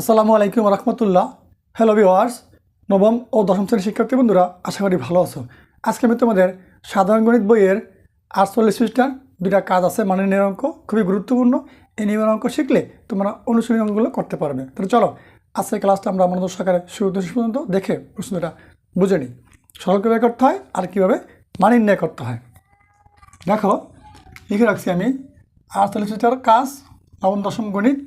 আসসালামু আলাইকুম রহমতুল্লাহ। Hello viewers নবম ও দশম শ্রেণির শিক্ষার্থী বন্ধুরা, আশা করি ভালো আছো। আজকে আমি তোমাদের সাধারণ গণিত বইয়ের আটচল্লিশ পৃষ্ঠার দুটা কাজ আছে মানে নিয়ম অঙ্ক, খুবই গুরুত্বপূর্ণ। এই নিয়মের অঙ্ক শিখলে তোমরা অনুশীলনী অঙ্কগুলো করতে পারবে। তাহলে চলো, আজকের ক্লাসটা আমরা মনোযোগ সহকারে শুরু শেষ পর্যন্ত দেখে প্রশ্নটা বুঝে নিই। সরল কীভাবে করতে হয় আর কীভাবে মান নির্ণয় করতে হয়? দেখো, লিখে রাখছি আমি। আটচল্লিশ পৃষ্ঠার কাজ, নবম দশম গণিত,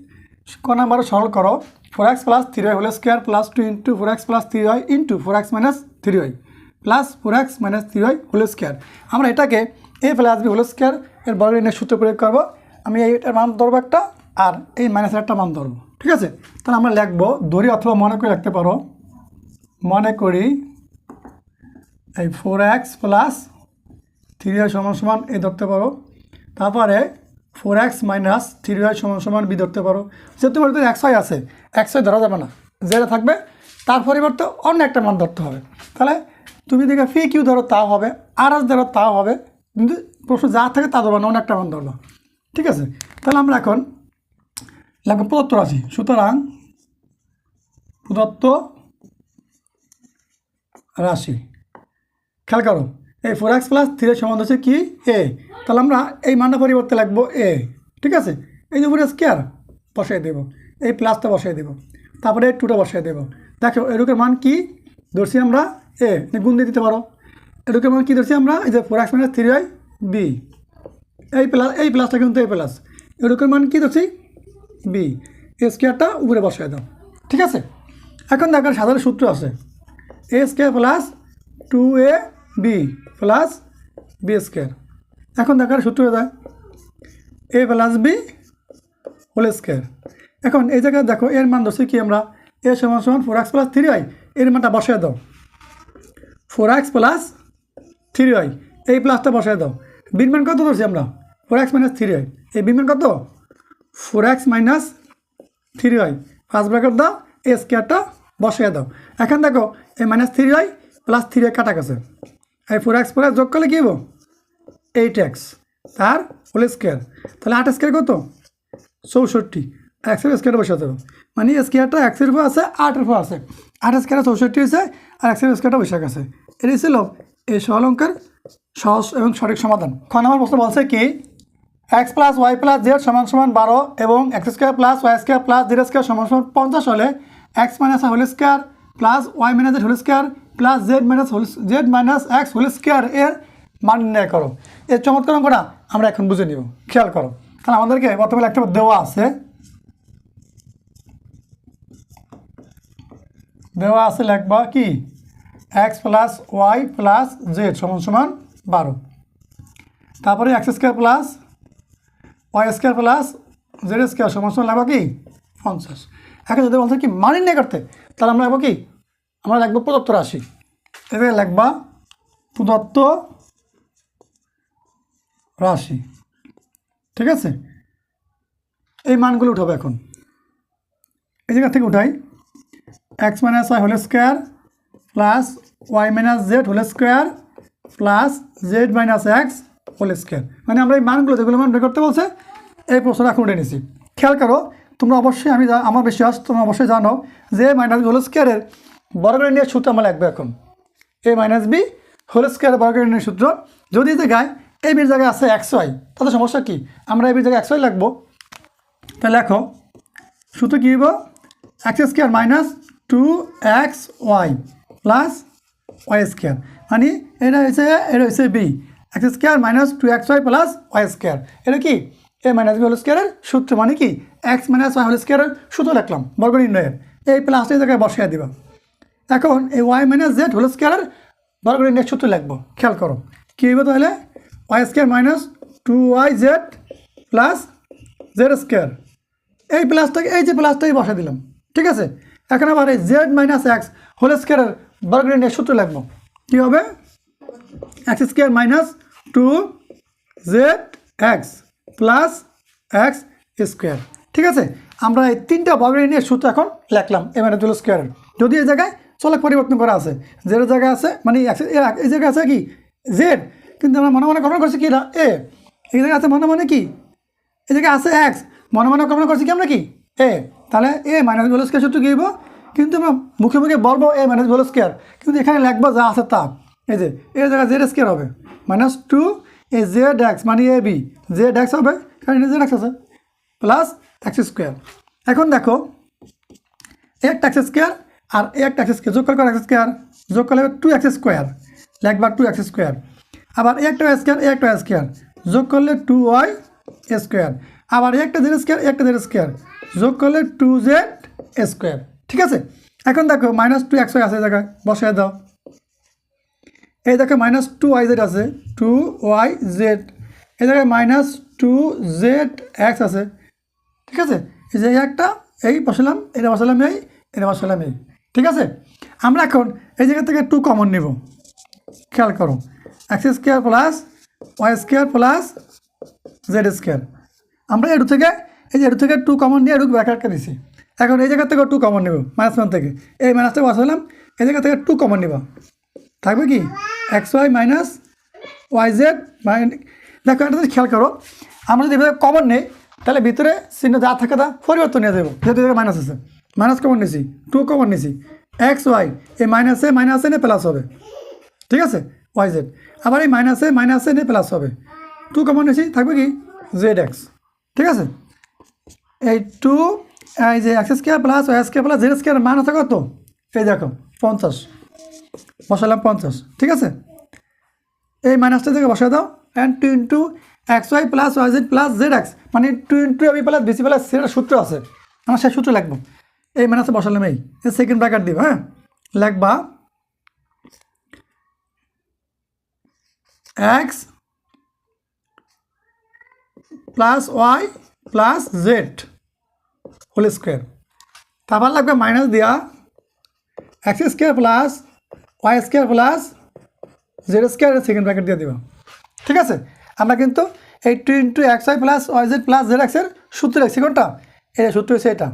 ক নাম্বার সরল করো। Four x plus three y whole square plus two into four x plus three y into four x minus three y plus four x minus three y whole square আমরা এটাকে a plus b whole square এর বর্গ নিয়ে সূত্র প্রয়োগ করব। আমি এইটার মান ধরবো একটা আর এই মাইনাসের একটা মান ধরবো। ঠিক আছে? তাহলে আমরা লিখব দড়ি অথবা মনে করে রাখতে পারো। মনে করি এই ফোর এক্স প্লাস থ্রি সমান সমান এই ধরতে পারো। তারপরে four x minus three y সমান সমান বি ধরতে পারো। যেহেতু এক্স ওয়াই আছে ওয়াই ধরা যাবে না। যেটা থাকবে, তার পরিবর্তে অন্য একটা মান ধরতে হবে। তাহলে তুমি দেখে ফি কিউ ধরো, তাও হবে, আর এস ধরো, তাও হবে। কিন্তু প্রশ্ন যা থাকে তা ধরবে না, অন্য একটা মান ধরবো। ঠিক আছে? তাহলে আমরা এখন লাগবে প্রদত্ত রাশি। সুতরাং প্রদত্ত রাশি। খেয়াল করো। এই ফোর এক্স প্লাস থ্রি সমান হচ্ছে কি? এ তাহলে আমরা এই মানটা পরিবর্তে লাগবো এ ঠিক আছে? এই যে উপরে স্কেয়ার বসাই দেবো। এই প্লাসটা বসাই দেবো। তারপরে এই টুটা বসাই দেবো। দেখো এরুকের মান কি? ধরছি আমরা এ গুণ দিয়ে দিতে পারো। এরুকের মান কি ধরছি আমরা? এই যে four x minus three y b এই প্লাস এই প্লাসটা কিন্তু এই প্লাস এরুকের মান কি ধরছি? বি এ স্কেয়ারটা উপরে বসাই দাও। ঠিক আছে? এখন দেখো, সাধারণ সূত্র আছে। A square plus two a b plus b square এখন দেখার সূত্র যায়। A plus b whole square এখন এই জায়গায় দেখো, এর মান ধরছি কি আমরা? এ সমান সমান four x plus three y এর মানটা বসায় দাও। Four x plus three y এই প্লাসটা বসায় দাও। বির মান কত ধরছি আমরা? Four x minus three y এই বির মান কত? Four x minus three y first bracket দাও এই স্কোয়ারটা বসিয়ে দাও। এখন দেখো এই minus three y plus three y কাটা গেছে। এই ফোর এক্স প্লাস যোগ করলে কী হব এইট এক্স তার হোল স্কোয়ার তাহলে আট স্কোয়ার কত? চৌষট্টি। এক্সের স্কোয়ার বসাতে হবে মানে স্কোয়ারটা এক্সের উপর আছে আটের উপর আছে। আট স্কোয়ারে চৌষট্টি হয়েছে আর এক্সের স্কোয়ারটা বসে গেছে। এটাই ছিল এই সহলঙ্কার সহজ এবং সঠিক সমাধান। খ নম্বর প্রশ্ন বলছে কি x plus y plus z সমান সমান বারো এবং x square plus y square plus z square সমান সমান পঞ্চাশ হলে x minus whole square plus y minus whole square plus z minus whole z minus x whole square এর মান নির্ণয় করো। এর চমৎকার অঙ্কটা আমরা এখন বুঝে নিব। খেয়াল করো। তাহলে আমাদেরকে বর্তমানে একটা দেওয়া আছে। দেওয়া আছে লেখবা কি? X plus y plus z সমান সমান বারো। তারপরে x square plus y square plus z square সমান সমান লাগবে কি? পঞ্চাশ। এখন যদি বলছে কি মান নির্ণয় করতে, তাহলে আমরা লাগবো কি? আমরা লাগবো প্রদত্ত রাশি এতে লাগবা প্রদত্ত রাশি ঠিক আছে? এই মানগুলো উঠাবো এখন। এই জায়গা থেকে উঠাই। X minus y whole square plus y minus z whole square plus z minus x whole square. মানে আমরা এই মানগুলো যেগুলো মান বের করতে বলছে, এই প্রশ্নটা এখন উঠে নিয়েছি খেয়াল করো, তোমরা অবশ্যই, আমি আমার বিশ্বাস তোমরা অবশ্যই জানো যে মাইনাস হোল স্কোয়ারের বর্গের নিয়ে সূত্র আমরা লাগবে এখন। A minus b whole square বর্গের নিয়ে সূত্র। যদি জায়গায় এই বির জায়গায় আছে এক্স ওয়াই তাহলে সমস্যা কি? আমরা এই বির জায়গায় এক্স ওয়াই লিখব তাহলে লেখো, সূত্র কী হইব? X square minus two x y plus y square মানে এটা হচ্ছে এটা হচ্ছে b x square minus two x y plus y square এটা কি? এ মাইনাস বি হোল স্কোয়ারের সূত্র। মানে কি? এক্স মাইনাস ওয়াই হোল স্কোয়ারের সূত্র লিখলাম, বর্গ নির্ণয়ের। এই প্লাসটা জায়গায় বসিয়ে দিবা। এখন এই ওয়াই মাইনাস জেড হোল স্কোয়ারের বর্গ নির্ণয়ের সূত্র লিখব। খেয়াল করো। কী হইব তাহলে? Y square minus two y z plus z square এই প্লাসটাকে এই যে প্লাসটাই বসা দিলাম। ঠিক আছে? এখন আবার এই জেড মাইনাস এক্স হোল স্কোয়ারের বর্গের সূত্র লিখব। কী হবে? X square minus two z x plus x square ঠিক আছে? আমরা এই তিনটা বর্গের নিয়ে সূত্র এখন লিখলাম এ মানে দুল স্কোয়ারের যদি এই জায়গায় চলক পরিবর্তন করা আছে। জেড জায়গায় আছে মানে এই জায়গায় আছে কি? জেড। কিন্তু আমরা মনে মনে গণনা করছি কি এ। এই জায়গায় আছে মনে মনে কি? এই জায়গায় আছে এক্স। মনে মনে গণনা করছি কি আমরা কি? এ। তাহলে এ মাইনাস হোল স্কোয়ার কী হইব? কিন্তু আমরা মুখে মুখে বলব এ মাইনাস হোল স্কোয়ার কিন্তু এখানে লিখব যা আছে তা। এই যে এর জায়গায় জেড স্কোয়ার হবে। Minus two a z x মানে এ বি জেড এক্স হবে, কারণ জেড এক্স আছে। প্লাস এক্স স্কোয়ার এখন দেখো এ এক্স স্কোয়ার আর এ একটা স্কোয়ার যোগ করলে এক্স স্কোয়ার যোগ করলে টু এক্স স্কোয়ার লিখবা টু এক্স স্কোয়ার আবার একটা স্কোয়ার একটা স্কোয়ার যোগ করলে টু ওয়াই স্কোয়ার আবার একটা জেড স্কোয়ার একটা জেড স্কোয়ার যোগ করলে টু জেড স্কোয়ার ঠিক আছে? এখন দেখো মাইনাস টু এক্স ওয়াই আছে এই জায়গায়। বসায় দাও। এই দেখো মাইনাস টু ওয়াই জেড আছে। টু ওয়াই জেড এই জায়গায় মাইনাস টু জেড এক্স আছে। ঠিক আছে? এই যে এই একটা, এই বসালাম, এটা বসালাম এই, এটা বসালাম এই। ঠিক আছে? আমরা এখন এই জায়গা থেকে টু কমন নেব। খেয়াল করো। X square plus y square plus z square আমরা এটু থেকে, এই যে এটু থেকে টু কমন নিয়ে এটুকু ব্যাখ্যা দিছি এখন এই জায়গা থেকে টু কমন নেব মাইনাস ওয়ান থেকে। এই মাইনাসটা বসালাম এই জায়গা থেকে টু কমন নেব। থাকবে কি? X y minus y z দেখো জিনিস খেয়াল করো, আমরা যদি কমন নেই, তাহলে ভিতরে চিহ্ন যা থাকে তা পরিবর্তন নিয়ে যাব, যেহেতু মাইনাস আছে। মাইনাস কমন নিছি, টু কমন নিছি। এক্স ওয়াই এই মাইনাসে মাইনাসে নিয়ে প্লাস হবে। ঠিক আছে? ওয়াই জেড আবার এই মাইনাসে মাইনাসে নিয়ে প্লাস হবে। টু কমন নিছি, থাকবে কি? জেড এক্স ঠিক আছে? এই টু এই যে x square plus y square plus z square মান আছে কত? এই দেখো, পঞ্চাশ। বসালাম পঞ্চাশ। ঠিক আছে? এই মাইনাসটা থেকে বসাই দাও। And two into x y plus y z plus z x মানে two into ab plus bc plus সেটা সূত্র আছে। আমার সেই সূত্র লিখব এই মাইনাসে বসালাম এই সেকেন্ড ব্র্যাকেট দিব হ্যাঁ? লিখবা। X plus y plus z whole square তারপর লাগবে মাইনাস দেওয়া x square plus y square plus z square second bracket দিয়ে দেবো। ঠিক আছে? আমরা কিন্তু এই two into x y plus y z plus z এক্সের সূত্র লিখছি কোনটা? এটা সূত্র হচ্ছে এটা।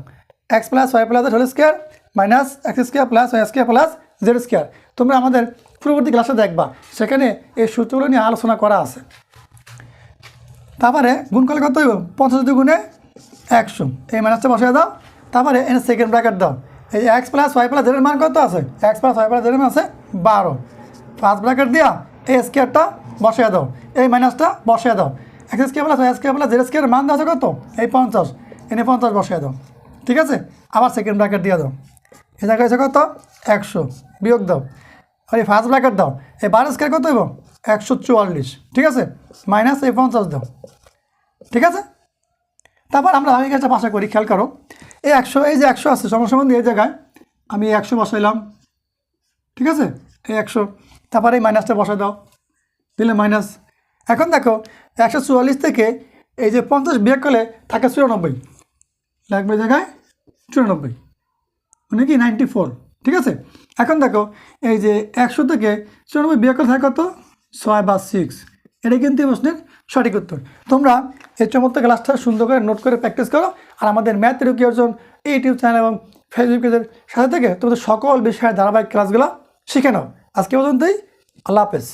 X plus y plus whole square minus x square plus y square plus z square তোমরা আমাদের পূর্ববর্তী ক্লাসে দেখবা, সেখানে এই সূত্রগুলো নিয়ে আলোচনা করা আছে। তারপরে গুণ করলে কত হইব? পঞ্চাশ দুগুণে একশো। এই মাইনাসটা বসিয়ে দাও। তারপরে এনে সেকেন্ড ব্র্যাকেট দাও। এই এক্স প্লাস ওয়াই প্লাস জেডের মান কত আছে? এক্স প্লাস ওয়াই প্লাস জেডের মান আছে বারো। পাঁচ ব্র্যাকেট দিয়া এই স্কোয়ারটা বসিয়ে দাও। এই মাইনাসটা বসিয়ে দাও। X square plus y square plus z স্কোয়ারের মান দেওয়া আছে কত? এই পঞ্চাশ। এনে পঞ্চাশ বসিয়ে দাও। ঠিক আছে? আবার সেকেন্ড ব্র্যাকেট দিয়ে দাও। এই জায়গায় হয়েছে কত? একশো। বিয়োগ দাও। আর এই ফার্স্ট ব্র্যাকেট দাও। এই বারো স্কোয়ার কত হইব? একশো চুয়াল্লিশ। ঠিক আছে? মাইনাস এই পঞ্চাশ দাও। ঠিক আছে? তারপর আমরা আমি কাছে ভাষা করি, খেয়াল করো। এই একশো, এই যে একশো আছে সমসম্বন্ধে এই জায়গায় আমি একশো বসাইলাম। ঠিক আছে? এই একশো। তারপরে এই মাইনাসটা বসাই দাও। দিলে মাইনাস এখন দেখো, একশো চুয়াল্লিশ থেকে এই যে পঞ্চাশ বিয়োগ করলে থাকে চুরানব্বই। লাগবে জায়গায়? চুরানব্বই। মানে কি নাইনটি ফোর ঠিক আছে? এখন দেখো, এই যে একশো থেকে চুরানব্বই বিয়োগ করে থাকে কত? ছয় বা সিক্স এটাই কিন্তু এই প্রশ্নের সঠিক উত্তর। তোমরা এই চমৎকার ক্লাসটা সুন্দর করে নোট করে প্র্যাকটিস করো, আর আমাদের ম্যাথ রুকি অর্জন ইউটিউব চ্যানেল এবং ফেসবুক পেজের সাথে থেকে তোমাদের সকল বিষয়ের ধারাবাহিক ক্লাসগুলো শিখে নাও। আজকে পর্যন্তই, আল্লাহ হাফেজ।